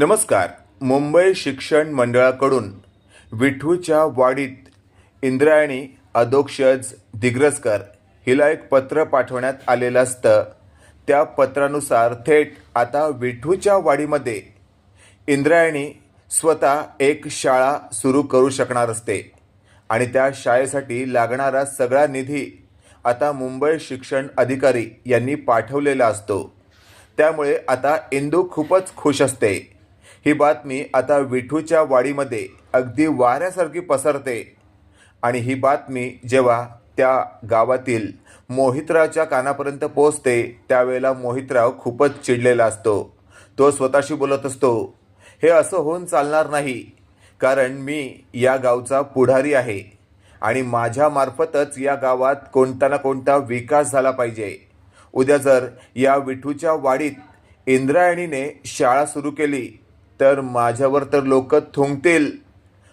नमस्कार. मुंबई शिक्षण मंडळाकडून विठूच्या वाडीत इंद्रायणी अधोक्षज दिग्रसकर हिला एक पत्र पाठवण्यात आलेलं असतं. त्या पत्रानुसार थेट आता विठूच्या वाडीमध्ये इंद्रायणी स्वतः एक शाळा सुरू करू शकणार असते आणि त्या शाळेसाठी लागणारा सगळा निधी आता मुंबई शिक्षण अधिकारी यांनी पाठवलेला असतो. त्यामुळे आता इंदू खूपच खुश असते. ही बातमी आता विठूच्या वाडीमध्ये अगदी वाऱ्यासारखी पसरते. आणि ही बातमी जेव्हा त्या गावातील मोहितरावच्या कानापर्यंत पोहोचते त्यावेळेला मोहितराव खूपच चिडलेला असतो. तो स्वतःशी बोलत असतो हे असं होऊन चालणार नाही. कारण मी या गावचा पुढारी आहे आणि माझ्यामार्फतच या गावात कोणता ना कोणता विकास झाला पाहिजे. उद्या जर या विठूच्या वाडीत इंद्रायणीने शाळा सुरू केली तर माझ्यावर तर लोक थुंकतील.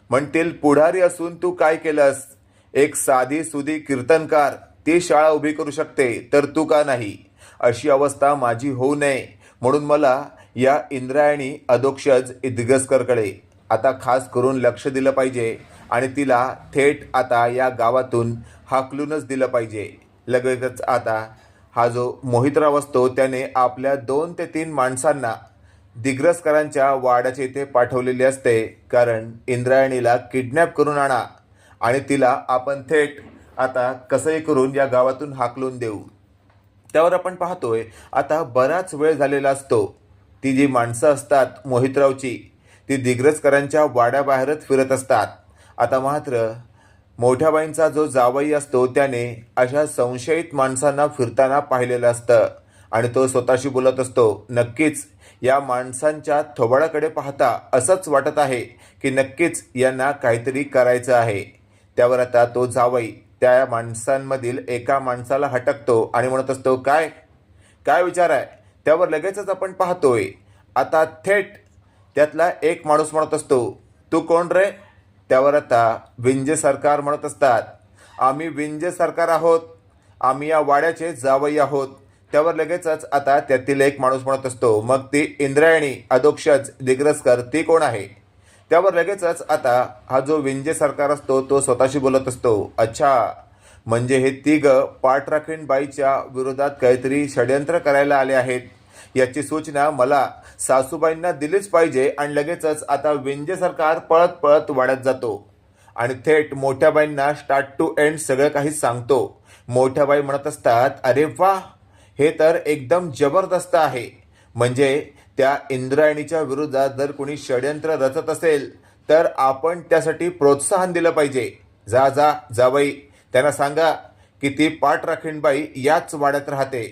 म्हणतील पुढारी असून तू काय केलंस? एक साधी सुधी कीर्तनकार. ती शाळा उभी करू शकते तर तू का नाही? अशी अवस्था माझी होऊ नये. म्हणून मला या इंद्रायणी अधोक्षज इदगसकरकडे आता खास करून लक्ष दिलं पाहिजे आणि तिला थेट आता या गावातून हाकलूनच दिलं पाहिजे. लगेचच आता हा जो मोहितराव असतो त्याने आपल्या दोन ते तीन माणसांना दिग्रसकरांच्या वाड्याच्या इथे पाठवलेली असते. कारण इंद्रायणीला किडनॅप करून आणा आणि तिला आपण थेट आता कसंही करून या गावातून हाकलून देऊ. त्यावर आपण पाहतोय आता बराच वेळ झालेला असतो. ती जी माणसं असतात मोहितरावची ती दिग्रजकरांच्या वाड्याबाहेरच फिरत असतात. आता मात्र मोठ्याबाईंचा जो जावई असतो त्याने अशा संशयित माणसांना फिरताना पाहिलेलं असतं. आणि तो स्वतःशी बोलत असतो नक्कीच या माणसांच्या थोबाडाकडे पाहता असंच वाटत आहे की नक्कीच यांना काहीतरी करायचं आहे. त्यावर आता तो जावई त्या माणसांमधील एका माणसाला हटकतो आणि म्हणत असतो काय? काय विचार आहे? त्यावर लगेचच आपण पाहतोय. आता थेट त्यातला एक माणूस म्हणत असतो तू कोण रे? त्यावर आता विंजे सरकार म्हणत असतात आम्ही विंजे सरकार आहोत. आम्ही या वाड्याचे जावई आहोत. त्यावर लगेचच आता त्यातील एक माणूस म्हणत असतो मग ती इंद्रायणी अधोक्षज दिग्रसकर ती कोण आहे? त्यावर लगेचच आता हा जो विंजे सरकार असतो तो स्वतःशी बोलत असतो अच्छा म्हणजे हे तिघ पाठराखीण बाईच्या विरोधात काहीतरी षडयंत्र करायला आले आहेत. याची सूचना मला सासूबाईंना दिलीच पाहिजे आणि लगेचच आता विंजे सरकार पळत पळत वाढत जातो. आणि थेट मोठ्याबाईंना स्टार्ट टू एंड सगळं काही सांगतो. मोठ्याबाई म्हणत असतात अरे वा हे तर एकदम जबरदस्त आहे. म्हणजे त्या इंद्रायणीच्या विरोधात जर कोणी षडयंत्र रचत असेल तर आपण त्यासाठी प्रोत्साहन दिलं पाहिजे. जा जा जावई त्यांना सांगा की ती पाठराखीणबाई याच वाड्यात राहते.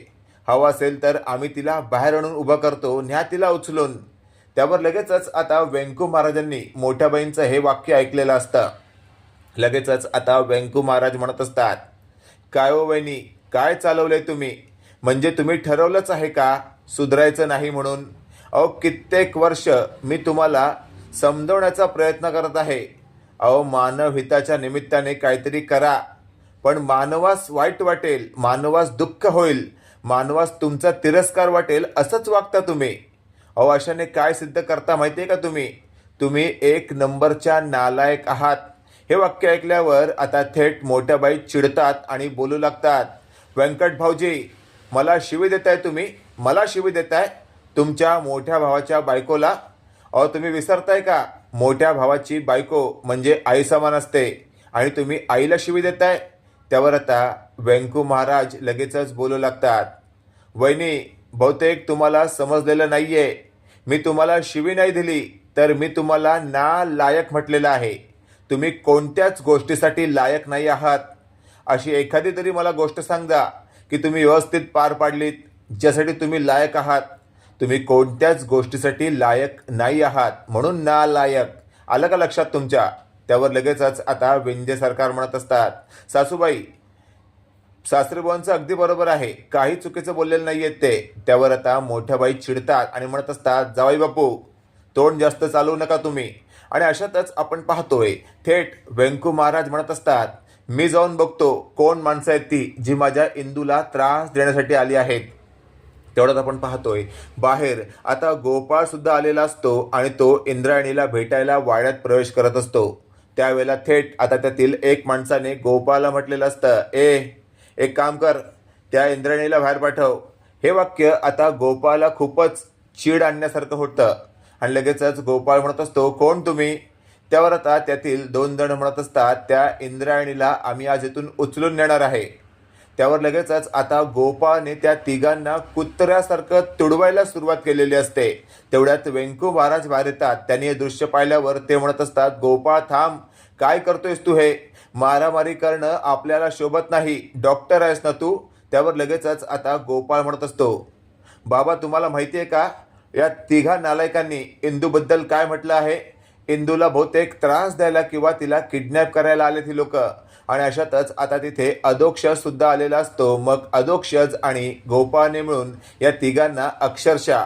हवा असेल तर आम्ही तिला बाहेर आणून उभं करतो न्या तिला उचलून. त्यावर लगेचच आता व्यंकू महाराजांनी मोठ्या बाईंचं हे वाक्य ऐकलेलं असतं. लगेचच आता व्यंकू महाराज म्हणत असतात काय ओ वहिनी काय चालवलंय तुम्ही? म्हणजे तुम्ही ठरवलंच आहे का सुधारायचं नाही म्हणून? अहो कित्येक वर्ष मी तुम्हाला समजवण्याचा प्रयत्न करत आहे. अहो मानव हिताच्या निमित्ताने काहीतरी करा. पण मानवास वाईट वाटेल मानवास दुःख होईल मानवास तुमचा तिरस्कार वाटेल असंच वागता तुम्ही. अहो अशाने काय सिद्ध करता माहिती आहे का तुम्ही? तुम्ही एक नंबरच्या नालायक आहात. हे वाक्य ऐकल्यावर आता थेट मोठ्या बाई चिडतात आणि बोलू लागतात. व्यंकट भाऊजी मला शिवी देताय तुम्ही मला शिवी देताय तुमच्या मोठ्या भावाच्या बायकोला. अहो तुम्ही विसरताय का? मोठ्या भावाची बायको म्हणजे आई समान असते आणि तुम्ही आईला शिवी देताय. त्यावर आता व्यंकू महाराज लगेचच बोलू लागतात. वहिनी बहुतेक तुम्हाला समजलेलं नाहीये. मी तुम्हाला शिवी नाही दिली तर मी तुम्हाला ना लायक म्हटलेलं आहे. तुम्ही कोणत्याच गोष्टीसाठी लायक नाही आहात. अशी एखादी तरी मला गोष्ट सांगा. की तुम्ही व्यवस्थित पार पाडलीत ज्यासाठी तुम्ही लायक आहात. तुम्ही कोणत्याच गोष्टीसाठी लायक नाही आहात म्हणून ना लायक आलं का लक्षात तुमच्या? त्यावर लगेचच आता विंध्य सरकार म्हणत असतात सासूबाई सासरेबाईंचं अगदी बरोबर आहे काही चुकीचं बोललेलं नाही आहेत ते. त्यावर आता मोठ्या बाई चिडतात आणि म्हणत असतात जावाई बापू तोंड जास्त चालवू नका तुम्ही. आणि अशातच आपण पाहतोय थेट व्यंकू महाराज म्हणत असतात मी जाऊन बघतो कोण माणसं आहेत ती जी माझ्या इंदूला त्रास देण्यासाठी आली आहेत. तेवढ्यात आपण पाहतोय बाहेर आता गोपाळ सुद्धा आलेला असतो आणि तो इंद्रायणीला भेटायला वाड्यात प्रवेश करत असतो. त्यावेळेला थेट आता त्यातील एक माणसाने गोपाळला म्हटलेलं असतं ए एक काम कर त्या इंद्रायणीला बाहेर पाठव. हे वाक्य आता गोपाळला खूपच चीड आणण्यासारखं होतं. आणि लगेचच गोपाळ म्हणत असतो कोण तुम्ही? त्यावर आता त्यातील दोन जण म्हणत असतात. त्या इंद्रायणीला आम्ही आज इथून उचलून नेणार आहे. त्यावर लगेचच आता गोपाळने त्या तिघांना कुत्र्यासारखं तुडवायला सुरुवात केलेली असते. तेवढ्यात व्यंकू महाराज बाहेर येतात. त्यांनी हे दृश्य पाहिल्यावर ते म्हणत असतात गोपाळ थांब. काय करतोयस तू हे? मारामारी करणं आपल्याला शोभत नाही. डॉक्टर आहेस ना तू? त्यावर लगेचच आता गोपाळ म्हणत असतो बाबा तुम्हाला माहिती आहे का? या तिघा नालायकांनी इंदूबद्दल काय म्हटलं आहे? इंदूला बहुतेक त्रास द्यायला किंवा तिला किडनॅप करायला आले ती लोक. आणि अशातच आता तिथे अधोक्षज सुद्धा आलेला असतो. मग अधोक्षज आणि गोपाने मिळून या तिघांना अक्षरशः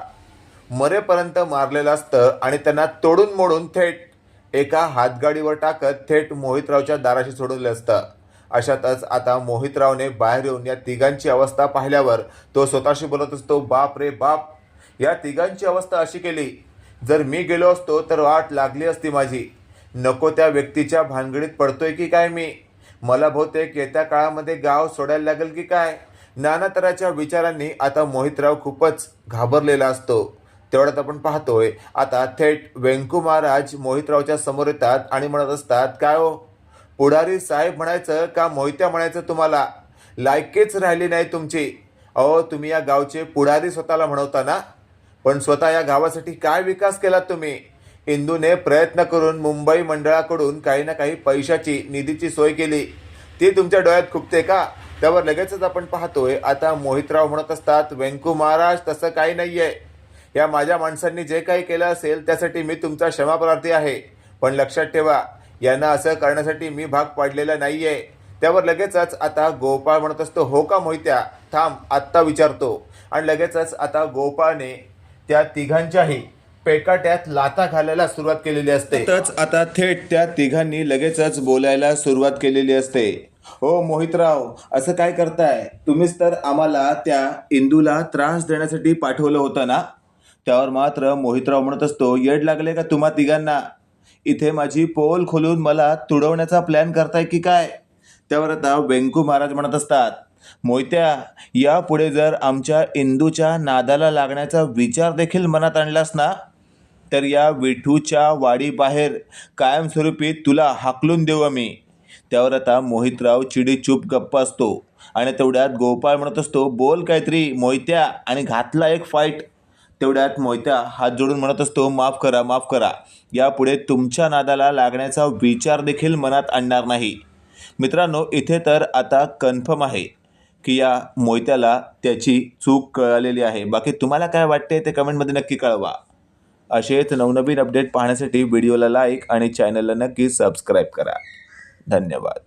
मरेपर्यंत मारलेलं असतं आणि त्यांना तोडून मोडून थेट एका हातगाडीवर टाकत थेट मोहितरावच्या दाराशी सोडवलं असतं. अशातच आता मोहितरावने बाहेर येऊन या तिघांची अवस्था पाहिल्यावर तो स्वतःशी बोलत असतो बाप रे बाप. या तिघांची अवस्था अशी केली जर मी गेलो असतो तर वाट लागली असती माझी. नको त्या व्यक्तीच्या भानगडीत पडतोय की काय मी? मला बहुतेक येत्या काळामध्ये गाव सोडायला लागेल की काय? नानातराच्या विचारांनी आता मोहितराव खूपच घाबरलेला असतो. तेवढ्यात आपण पाहतोय आता थेट व्यंकू महाराज मोहितरावच्या समोर येतात आणि म्हणत असतात काय हो? पुढारी साहेब म्हणायचं का मोहित्या म्हणायचं तुम्हाला? लायकेच राहिली नाही तुमची. अहो तुम्ही या गावचे पुढारी स्वतःला म्हणवता ना? पण स्वतः या गावासाठी काय विकास केला तुम्ही? इंदूने प्रयत्न करून मुंबई मंडळाकडून काही ना काही पैशाची निधीची सोय केली. ती तुमच्या डोळ्यात खुपते का? त्यावर लगेचच आपण पाहतोय आता मोहितराव म्हणत असतात व्यंकू महाराज तसं काही नाहीये. या माझ्या माणसांनी जे काही केलं असेल त्यासाठी मी तुमचा क्षमाप्रार्थी आहे. पण लक्षात ठेवा यांना असं करण्यासाठी मी भाग पाडलेला नाहीये. त्यावर लगेचच आता गोपाळ म्हणत असतो हो का मोहित्या? थांब आत्ता विचारतो. आणि लगेचच आता गोपाळने त्या तिघांच्याही पेकाट्यात लाथा घालायला सुरुवात केलेली असते. तच आता थेट त्या तिघांनी लगेचच बोलायला सुरुवात केलेली असते. हो मोहितराव असं काय करताय? तुम्हीच तर आम्हाला त्या इंदूला त्रास देण्यासाठी पाठवलं होतं ना? त्यावर मात्र मोहितराव म्हणत असतो येड लागले का तुम्हा तिघांना? इथे माझी पोल खोलून मला तुडवण्याचा प्लॅन करताय की काय? त्यावर आता व्यंकू महाराज म्हणत असतात मोहित्या यापुढे जर आमच्या इंदूच्या नादाला लागण्याचा विचार देखील मनात आणलास ना तर या विठूच्या वाडीबाहेर कायमस्वरूपी तुला हाकलून देऊ आम्ही. त्यावर आता मोहितराव चिडी चूप गप्प असतो आणि तेवढ्यात गोपाळ म्हणत असतो बोल काहीतरी मोहित्या आणि घातला एक फाईट तेवढ्यात मोहित्या हात जोडून म्हणत असतो माफ करा माफ करा. यापुढे तुमच्या नादाला लागण्याचा विचार देखील मनात आणणार नाही. मित्रांनो इथे तर आता कन्फर्म आहे. की या मोहित्याला त्याची चूक कळालेली आहे. बाकी तुम्हाला काय वाटते ते कमेंटमध्ये नक्की कळवा. असेच नवनवीन अपडेट पाहण्यासाठी व्हिडिओला लाईक आणि चॅनलला नक्की सबस्क्राईब करा. धन्यवाद.